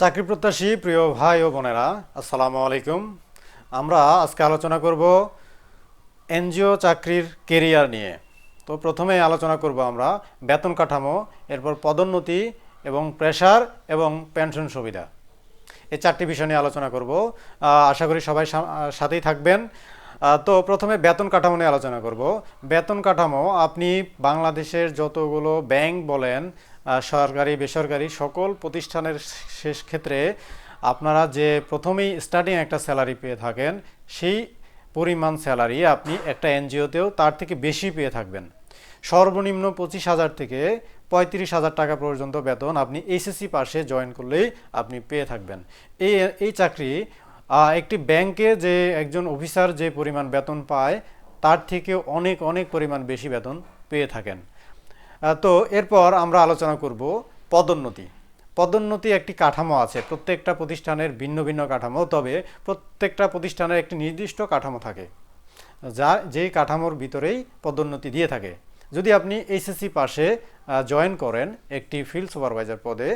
চাকরি প্রত্যাশী প্রিয় ভাই ও বোনেরা, আসসালামু আলাইকুম। আমরা আজকে আলোচনা করব এনজিও চাকরির কেরিয়ার নিয়ে। তো প্রথমে আলোচনা করব আমরা বেতন কাঠামো, এরপর পদোন্নতি এবং প্রেশার এবং পেনশন সুবিধা। এই চারটি বিষয় নিয়ে আলোচনা করব। আশা করি সবাই সাথেই থাকবেন। তো প্রথমে বেতন কাঠামো নিয়ে আলোচনা করব। বেতন কাঠামো আপনি বাংলাদেশের যতগুলো ব্যাংক বলেন সরকারি, বেসরকারি সকল প্রতিষ্ঠানের শেষ ক্ষেত্রে আপনারা যে প্রথমেই স্টার্টিং একটা স্যালারি পেয়ে থাকেন, সেই পরিমাণ স্যালারি আপনি একটা এনজিওতেও তার থেকে বেশি পেয়ে থাকবেন। সর্বনিম্ন পঁচিশ হাজার থেকে পঁয়ত্রিশ হাজার টাকা পর্যন্ত বেতন আপনি এইচএসসি পাশে জয়েন করলেই আপনি পেয়ে থাকবেন। এই এই চাকরি একটি ব্যাংকে যে একজন অফিসার যে পরিমাণ বেতন পায়, তার থেকে অনেক অনেক পরিমাণ বেশি বেতন পেয়ে থাকেন। তো এরপর আমরা আলোচনা করব পদোন্নতি। পদোন্নতি একটি কাঠামো আছে, প্রত্যেকটা প্রতিষ্ঠানের ভিন্ন ভিন্ন কাঠামো, তবে প্রত্যেকটা প্রতিষ্ঠানের একটি নির্দিষ্ট কাঠামো থাকে, যা যেই কাঠামোর ভিতরেই পদোন্নতি দিয়ে থাকে। যদি আপনি এইচএসসি পাশে জয়েন করেন একটি ফিল্ড সুপারভাইজার পদে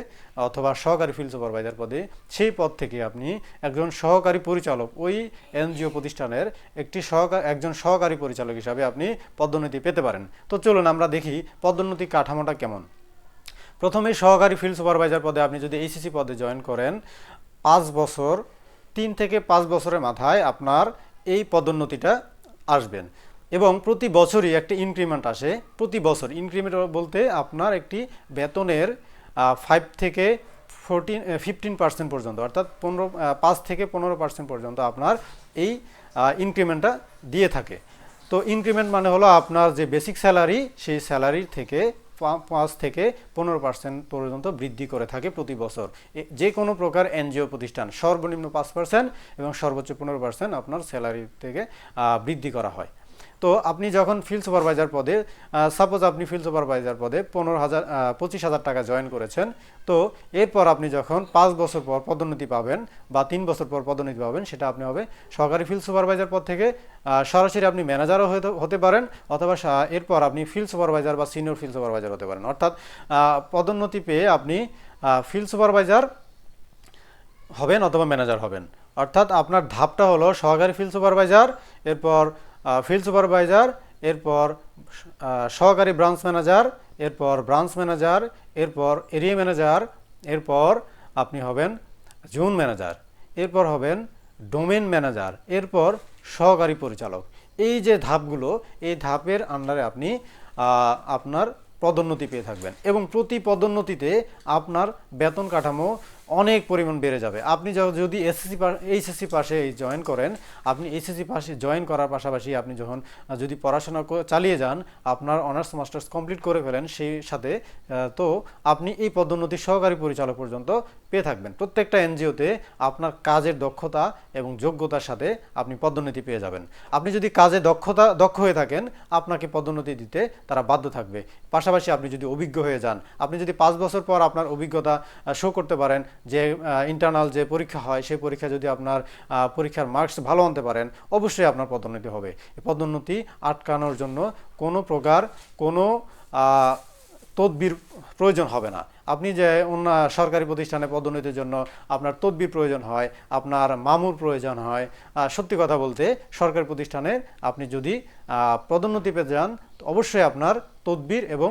অথবা সহকারী ফিল্ড সুপারভাইজার পদে, সেই পদ থেকে আপনি একজন সহকারী পরিচালক ওই এনজিও প্রতিষ্ঠানের একটি সহকার একজন সহকারী পরিচালক হিসাবে আপনি পদোন্নতি পেতে পারেন। তো চলুন আমরা দেখি পদোন্নতি কাঠামোটা কেমন। প্রথমে সহকারী ফিল্ড সুপারভাইজার পদে আপনি যদি এইচএসসি পদে জয়েন করেন, পাঁচ বছর, তিন থেকে পাঁচ বছরের মাথায় আপনার এই পদোন্নতিটা আসবেন। এবং প্রতি বছরই একটা ইনক্রিমেন্ট আসে। প্রতি বছর ইনক্রিমেন্ট বলতে আপনার একটি বেতনের ফাইভ থেকে ফোরটিন ফিফটিন পার্সেন্ট পর্যন্ত, অর্থাৎ পনেরো পাঁচ থেকে পনেরো পার্সেন্ট পর্যন্ত আপনার এই ইনক্রিমেন্টটা দিয়ে থাকে। তো ইনক্রিমেন্ট মানে হলো আপনার যে বেসিক স্যালারি সেই স্যালারির থেকে পাঁচ থেকে পনেরো পার্সেন্ট পর্যন্ত বৃদ্ধি করে থাকে প্রতি বছর। যে কোনো প্রকার এনজিও প্রতিষ্ঠান, সর্বনিম্ন পাঁচ পার্সেন্ট এবং সর্বোচ্চ পনেরো পার্সেন্ট আপনার স্যালারি থেকে বৃদ্ধি করা হয়। তো আপনি যখন ফিল্ড সুপারভাইজার পদে সাপোজ আপনি ফিল্ড সুপারভাইজার পদে পনেরো হাজার পঁচিশ হাজার টাকা জয়েন করেছেন, তো এরপর আপনি যখন পাঁচ বছর পর পদোন্নতি পাবেন বা তিন বছর পর পদোন্নতি পাবেন, সেটা আপনি হবে সহকারী ফিল্ড সুপারভাইজার পদ থেকে সরাসরি আপনি ম্যানেজারও হতে পারেন অথবা এরপর আপনি ফিল্ড সুপারভাইজার বা সিনিয়র ফিল্ড সুপারভাইজার হতে পারেন। অর্থাৎ পদোন্নতি পেয়ে আপনি ফিল্ড সুপারভাইজার হবেন অথবা ম্যানেজার হবেন। অর্থাৎ আপনার ধাপটা হলো সহকারী ফিল্ড সুপারভাইজার এরপর ফিল্ড সুপারভাইজার এরপর সহকারী ব্রাঞ্চ ম্যানেজার এরপর ব্রাঞ্চ ম্যানেজার এরপর এরিয়া ম্যানেজার এরপর আপনি হবেন জোন ম্যানেজার এরপর হবেন ডোমেন ম্যানেজার এরপর সহকারী পরিচালক। এই যে ধাপগুলো, এই ধাপের আন্ডারে আপনি আপনার পদোন্নতি পেয়ে থাকবেন এবং প্রতি পদোন্নতিতে আপনার বেতন কাঠামো অনেক পরিমাণ বেড়ে যাবে। আপনি যদি এসএসসি এইচএসসি পাশে জয়েন করেন, আপনি এইচএসসি পাশে জয়েন করার পাশাপাশি আপনি যখন যদি পড়াশোনা চালিয়ে যান, আপনার অনার্স মাস্টার্স কমপ্লিট করে ফেলেন, সেই সাথে তো আপনি এই পদোন্নতি সহকারী পরিচালক পর্যন্ত পেয়ে থাকবেন। প্রত্যেকটা এনজিওতে আপনার কাজের দক্ষতা এবং যোগ্যতার সাথে আপনি পদোন্নতি পেয়ে যাবেন। আপনি যদি কাজে দক্ষতা, দক্ষ হয়ে থাকেন, আপনাকে পদোন্নতি দিতে তারা বাধ্য থাকবে। পাশাপাশি আপনি যদি অভিজ্ঞ হয়ে যান, আপনি যদি পাঁচ বছর পর আপনার অভিজ্ঞতা শো করতে পারেন যে ইন্টারনাল যে পরীক্ষা হয়, সেই পরীক্ষা যদি আপনার পরীক্ষার মার্কস ভালো আনতে পারেন, অবশ্যই আপনার পদোন্নতি হবে। পদোন্নতি আটকানোর জন্য কোনো প্রকার কোনো তদবির প্রয়োজন হবে না। আপনি যে অন্য সরকারি প্রতিষ্ঠানে পদোন্নতির জন্য আপনার তদবির প্রয়োজন হয়, আপনার মামুর প্রয়োজন হয় সত্যি কথা বলতে সরকারি প্রতিষ্ঠানের আপনি যদি পদোন্নতি পেতে যান অবশ্যই আপনার তদবির এবং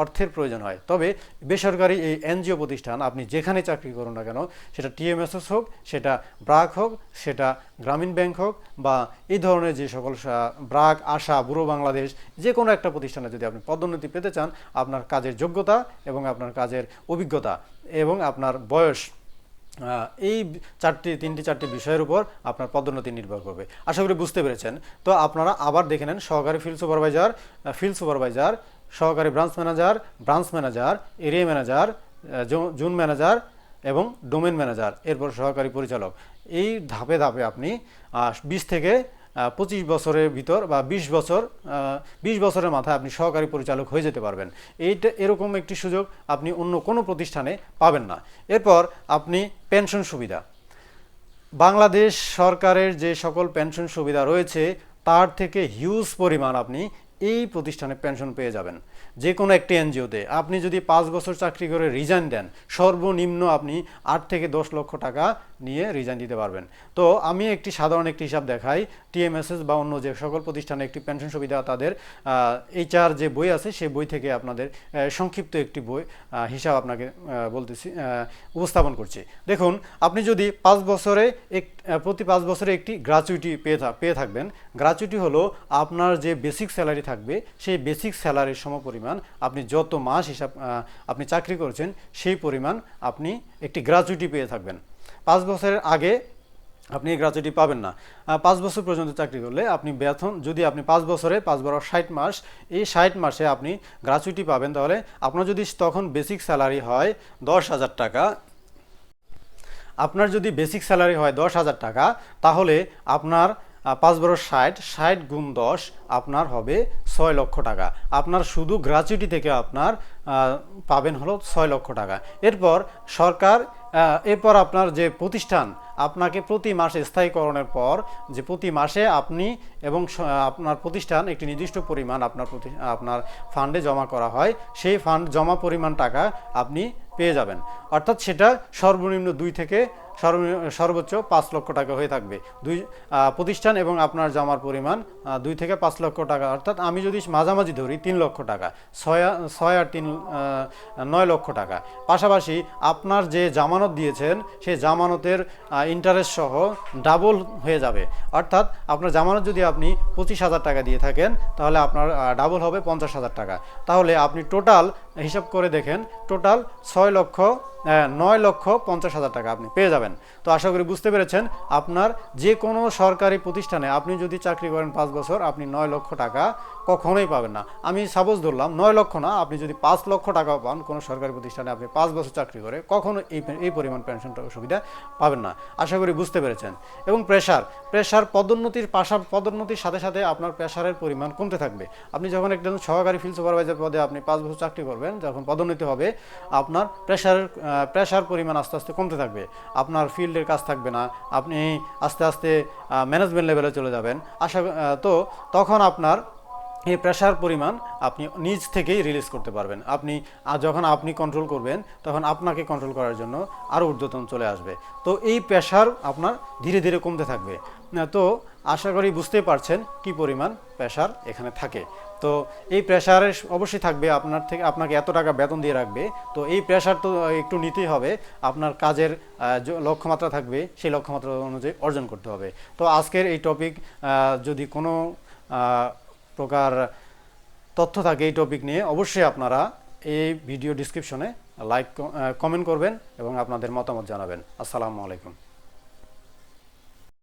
অর্থের প্রয়োজন হয়। তবে বেসরকারি এই এনজিও প্রতিষ্ঠান, আপনি যেখানে চাকরি করুন না কেন, সেটা টিএমএসএস হোক, সেটা ব্রাক হোক, সেটা গ্রামীণ ব্যাংক হোক, বা এই ধরনের যে সকল ব্রাক, আশা, বুড়ো বাংলাদেশ, যে কোনো একটা প্রতিষ্ঠানে যদি আপনি পদোন্নতি পেতে চান, আপনার কাজের যোগ্যতা এবং আপনার কাজের অভিজ্ঞতা এবং আপনার বয়স এই চারটি, তিনটি, চারটি বিষয়ের উপর আপনার পদোন্নতি নির্ভর করবে। আশা করি বুঝতে পেরেছেন। তো আপনারা আবার দেখে নেন সহকারী ফিল্ড সুপারভাইজার ফিল্ড সুপারভাইজার সহকারী branch manager branch manager area manager zone manager এবং ডোমেন ম্যানেজার এরপর সহকারী পরিচালক। এই ধাপে ধাপে আপনি বিশ থেকে পঁচিশ বছরের ভিতর বা বিশ বছর বিশ বছরের মাথায় আপনি সহকারী পরিচালক হয়ে যেতে পারবেন। এইটা এরকম একটি সুযোগ আপনি অন্য কোনো প্রতিষ্ঠানে পাবেন না। এরপর আপনি পেনশন সুবিধা। বাংলাদেশ সরকারের যে সকল পেনশন সুবিধা রয়েছে, তার থেকে হিউজ পরিমাণ আপনি এই প্রতিষ্ঠানে পেনশন পেয়ে যাবেন। যে কোনো একটি এনজিওতে। আপনি যদি পাঁচ বছর চাকরি করে রিজাইন দেন, সর্বনিম্ন আপনি আট থেকে দশ লক্ষ টাকা নিয়ে রিজাইন দিতে পারবেন। তো আমি একটি সাধারণ একটি হিসাব দেখাই, টিএমএসএস বা অন্য যে সকল প্রতিষ্ঠানে একটি পেনশন সুবিধা তাদের এইচআর যে বই আছে সেই বই থেকে আপনাদের সংক্ষিপ্ত একটি বই হিসাব আপনাকে বলতেছি উপস্থাপন করছি। দেখুন, আপনি যদি পাঁচ বছরে এক প্রতি পাঁচ বছরে একটি গ্রাচুইটি পেয়ে পেয়ে থাকবেন। গ্রাচুইটি হলো আপনার যে বেসিক স্যালারি থাকবে, সেই বেসিক স্যালারির সমপরিমাণ আপনি যত মাস হিসাব আপনি চাকরি করছেন, সেই পরিমাণ আপনি একটি গ্রাচুইটি পেয়ে থাকবেন। পাঁচ বছরের আগে আপনি এই গ্রাচুইটি পাবেন না। পাঁচ বছর পর্যন্ত চাকরি করলে আপনি বেতন যদি আপনি পাঁচ বছরে পাঁচ বারো ষাট মাস, এই ষাট মাসে আপনি গ্রাচুইটি পাবেন, তাহলে আপনার যদি তখন বেসিক স্যালারি হয় দশ হাজার টাকা আপনার যদি বেসিক স্যালারি হয় দশ হাজার টাকা, তাহলে আপনার পাঁচ বারো ষাট ষাট গুণ দশ আপনার হবে ছয় লক্ষ টাকা। আপনার শুধু গ্র্যাচুইটি থেকে আপনার পাবেন হলো ছয় লক্ষ টাকা। এরপর সরকার এরপর আপনার যে প্রতিষ্ঠান, আপনাকে প্রতি মাসে স্থায়ীকরণের পর যে প্রতি মাসে আপনি এবং আপনার প্রতিষ্ঠান একটি নির্দিষ্ট পরিমাণ আপনার আপনার ফান্ডে জমা করা হয়, সেই ফান্ড জমা পরিমাণ টাকা আপনি পেয়ে যাবেন। অর্থাৎ সেটা সর্বনিম্ন দুই থেকে সর্বোচ্চ পাঁচ লক্ষ টাকা হয়ে থাকবে। দুই প্রতিষ্ঠান এবং আপনার জমার পরিমাণ দুই থেকে পাঁচ লক্ষ টাকা। অর্থাৎ আমি যদি মাঝামাঝি ধরি, তিন লক্ষ টাকা। ছয় ছয় আর তিন নয় লক্ষ টাকা। পাশাপাশি আপনার যে জামানত দিয়েছেন, সেই জামানতের ইন্টারেস্ট সহ ডাবল হয়ে যাবে। অর্থাৎ আপনার জামানত যদি আপনি পঁচিশ হাজার টাকা দিয়ে থাকেন, তাহলে আপনার ডাবল হবে পঞ্চাশ হাজার টাকা। তাহলে আপনি টোটাল হিসাব করে দেখেন, টোটাল ছয় লক্ষ নয় লক্ষ পঞ্চাশ হাজার টাকা আপনি পেয়ে যাবেন। তো আশা করি বুঝতে পেরেছেন, আপনার যে কোনো সরকারি প্রতিষ্ঠানে আপনি যদি চাকরি করেন পাঁচ বছর, আপনি নয় লক্ষ টাকা কখনোই পাবেন না। আমি সাপোজ ধরলাম, নয় লক্ষ না, আপনি যদি পাঁচ লক্ষ টাকাও পান কোনো সরকারি প্রতিষ্ঠানে, আপনি পাঁচ বছর চাকরি করে কখনো এই এই পরিমাণ পেনশন সুবিধা পাবেন না। আশা করি বুঝতে পেরেছেন। এবং প্রেশার প্রেশার পদোন্নতির পাশা, পদোন্নতির সাথে সাথে আপনার প্রেশারের পরিমাণ কমতে থাকবে। আপনি যখন একজন সহকারী ফিল্ড সুপারভাইজার পদে আপনি পাঁচ বছর চাকরি করবেন যখন পদোন্নতি হবে, আপনার প্রেশারের প্রেশার পরিমাণ আস্তে আস্তে কমতে থাকবে। আপনার ফিল্ডের কাজ থাকবে না। আপনি আস্তে আস্তে ম্যানেজমেন্ট লেভেলে চলে যাবেন। আশা তো তখন আপনার এই প্রেশার পরিমাণ আপনি নিজ থেকেই রিলিজ করতে পারবেন। আপনি আর যখন আপনি কন্ট্রোল করবেন, তখন আপনাকে কন্ট্রোল করার জন্য আরও ঊর্ধ্বতন চলে আসবে। তো এই প্রেশার আপনার ধীরে ধীরে কমতে থাকবে। তো আশা করি বুঝতেই পারছেন কি পরিমাণ প্রেশার এখানে থাকে। তো এই প্রেশারে অবশ্যই থাকবে আপনার থেকে, আপনাকে এত টাকা বেতন দিয়ে রাখবে। তো এই প্রেশার তো একটু নিতেই হবে। আপনার কাজের লক্ষ্যমাত্রা থাকবে, সেই লক্ষ্যমাত্রা অনুযায়ী অর্জন করতে হবে। তো আজকের এই টপিক যদি কোনো প্রকার তথ্য থাকে এই টপিক নিয়ে, অবশ্যই আপনারা এই ভিডিও ডিসক্রিপশনে লাইক কমেন্ট করবেন এবং আপনাদের মতামত জানাবেন। আসসালামু আলাইকুম।